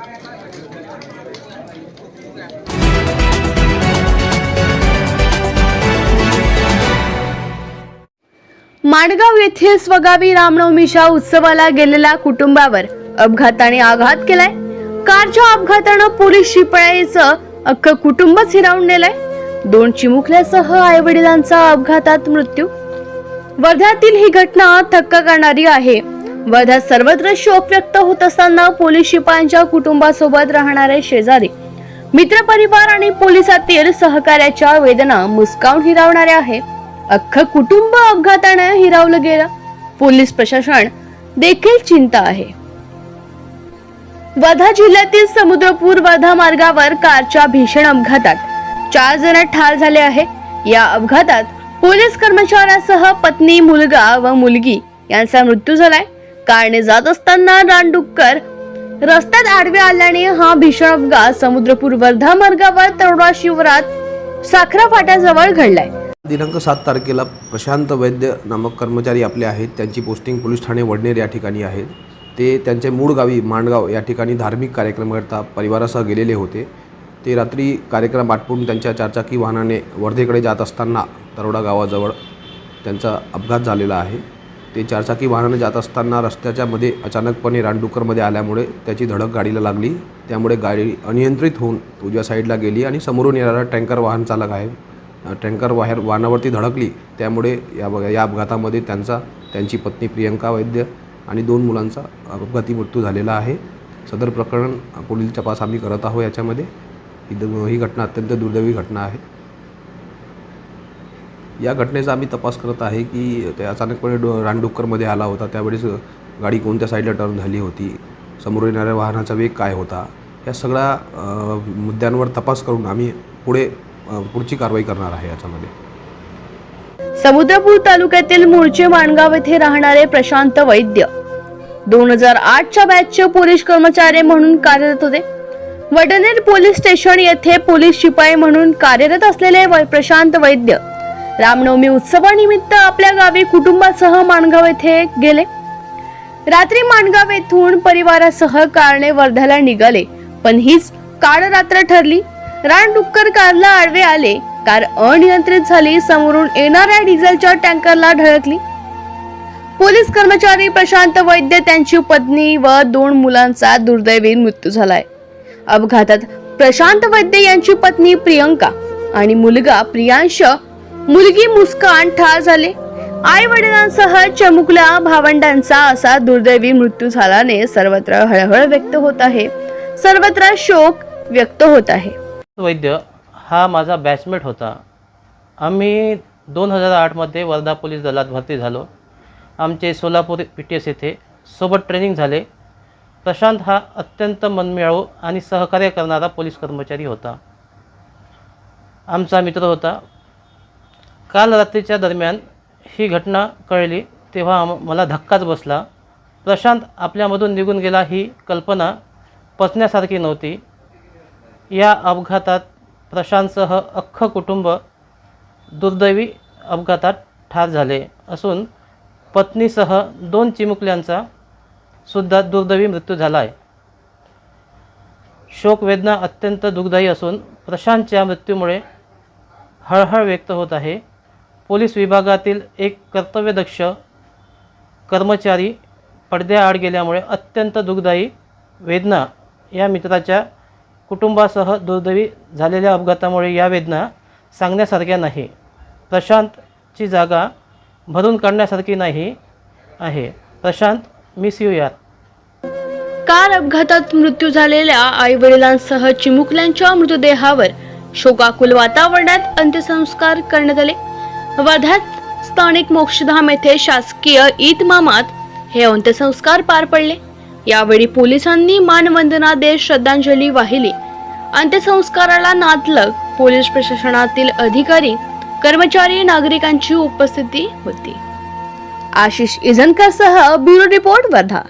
माणगाव येथील स्वगावी रामनवमीच्या उत्सवाला गेलेल्या कुटुंबावर अपघाताने आघात केलाय. कारच्या अपघातानं पोलीस शिपायाचं अख्खं कुटुंबच हिरावून नेलंय. दोन चिमुकल्यासह आई वडिलांचा अपघातात मृत्यू. वर्ध्यातील ही घटना थक्क करणारी आहे. वर्ध्यात सर्वत्र शोक व्यक्त होत असताना पोलीस शिपायांच्या कुटुंबासोबत राहणारे शेजारी मित्रपरिवार आणि पोलिसातील सहकार्याच्या वेदना मुस्कावून हिरावणाऱ्या आहे. अख्खं कुटुंब अपघाताने हिरावलं गेलं. पोलीस प्रशासन देखील चिंता आहे. वर्धा जिल्ह्यातील समुद्रपूर वर्धा मार्गावर कारच्या भीषण अपघातात चार जण ठार झाले आहे. या अपघातात पोलीस कर्मचाऱ्यासह पत्नी मुलगा व मुलगी यांचा मृत्यू झालाय. कारने जात असताना रानडुक्कर रस्त्यात आडवे आल्याने हा भीषण अपघात समुद्रपूर वर्धा मार्गावर तरुणा शिवरात साखरा फाट्याजवळ घडलाय. दिनांक सात तारखेला प्रशांत वैद्य नामक कर्मचारी आपले आहेत. त्यांची पोस्टिंग पोलीस ठाणे वडनेर या ठिकाणी आहेत ते त्यांचे मूळ गावी मांडगाव या ठिकाणी धार्मिक कार्यक्रमाकरता परिवारासह गेलेले होते. ते रात्री कार्यक्रम आटपून त्यांच्या चारचाकी वाहनाने वर्धेकडे जात असताना तरोडा गावाजवळ त्यांचा अपघात झालेला आहे. ते चारचाकी वाहनानं जात असताना रस्त्याच्या मध्ये अचानकपणे रानडुक्करमध्ये आल्यामुळे त्याची धडक गाडीला लागली. त्यामुळे गाडी अनियंत्रित होऊन उजव्या साईडला गेली आणि समोरून येणारा टँकर वाहन चालक आहे. टँकर वाहेर वाहनावरती धडकली. त्यामुळे या बघा या अपघातामध्ये त्यांचा त्यांची पत्नी प्रियंका वैद्य आणि दोन मुलांचा अपघाती मृत्यू झालेला आहे. सदर प्रकरण पुढील तपास आम्ही करत आहोत याच्यामध्ये. ही ही घटना अत्यंत दुर्दैवी घटना आहे. या घटनेचा आम्ही तपास करत आहे की ते अचानकपणे डो रानडुक्करमध्ये आला होता. त्यावेळेस गाडी कोणत्या साईडला टर्न झाली होती? समोर येणाऱ्या वाहनाचा वेग काय होता? या सगळ्या मुद्द्यांवर तपास करून आम्ही पुढे पुढची कारवाई करणार आहे याच्यामध्ये. समुद्रपूर तालुक्यातील मूळचे माणगाव येथे राहणारे प्रशांत वैद्य दोन हजार आठच्या बॅचचे पोलीस कर्मचारी म्हणून कार्यरत होते. वडनेर पोलीस स्टेशन येथे पोलीस शिपाई म्हणून कार्यरत असलेले वै- प्रशांत वैद्य रामनवमी उत्सवानिमित्त आपल्या गावी कुटुंबासह माणगाव येथे गेले. रात्री माणगाव येथून परिवारासह कारने वर्ध्याला निघाले पण हीच काळ रात्र ठरली. रानडुक्कर कारला आडवे आले कार अनियंत्रित झाली समोरून येणाऱ्या डिझेलच्या टँकरला ढळकली. पोलीस कर्मचारी प्रशांत वैद्य त्यांची पत्नी व दोन मुलांचा दुर्दैवी मृत्यू झालाय. अपघातात प्रशांत वैद्य यांची पत्नी प्रियंका आणि मुलगा प्रियांश मुलगी मुस्कान ठार झाले. आई वडिलांसह चमुकल्या भावंडांचा असा दुर्दैवी मृत्यू झाल्याने सर्वत्र हळहळ व्यक्त होत आहे. सर्वत्र शोक व्यक्त होत आहे. वैद्य हा माझा बॅचमेट होता. आम्ही दोन हजार आठमध्ये वर्धा पोलीस दलात भरती झालो. आमचे सोलापूर पी टी एस येथे सोबत ट्रेनिंग झाले. प्रशांत हा अत्यंत मनमिळावू आणि सहकार्य करणारा पोलीस कर्मचारी होता. आमचा मित्र होता. काल रात्रीच्या दरम्यान ही घटना कळली तेव्हा मला धक्काच बसला. प्रशांत आपल्यामधून निघून गेला ही कल्पना पचण्यासारखी नव्हती. या अपघातात प्रशांतसह अख्खं कुटुंब दुर्दैवी अपघातात ठार झाले असून पत्नीसह दोन चिमुकल्यांचा सुद्धा दुर्दैवी मृत्यू झाला आहे शोकवेदना अत्यंत दुःखदायी असून प्रशांतच्या मृत्यूमुळे हळहळ व्यक्त होत आहे. पोलीस विभागातील एक कर्तव्यदक्ष कर्मचारी पडद्याआड गेल्यामुळे अत्यंत दुःखदायी वेदना या मित्राच्या कुटुंबासह दुर्दैवी झालेल्या अपघातामुळे या वेदना सांगण्यासारख्या नाही. प्रशांतची जागा भरून काढण्यासारखी नाही आहे. प्रशांत मिस यू यार. कार अपघातात मृत्यू झालेल्या आई वडिलांसह चिमुकल्यांच्या मृतदेहावर शोकाकुल वातावरणात अंत्यसंस्कार करण्यात आले. वर्ध्यात स्थानिक मोक्षधाम येथे शासकीय इतमामात हे अंत्यसंस्कार पार पडले. यावेळी पोलिसांनी मानवंदना देत श्रद्धांजली वाहिली. अंत्यसंस्काराला नातलग पोलीस प्रशासनातील अधिकारी कर्मचारी नागरिकांची उपस्थिती होती. आशिष इजनकर सह ब्युरो रिपोर्ट वर्धा.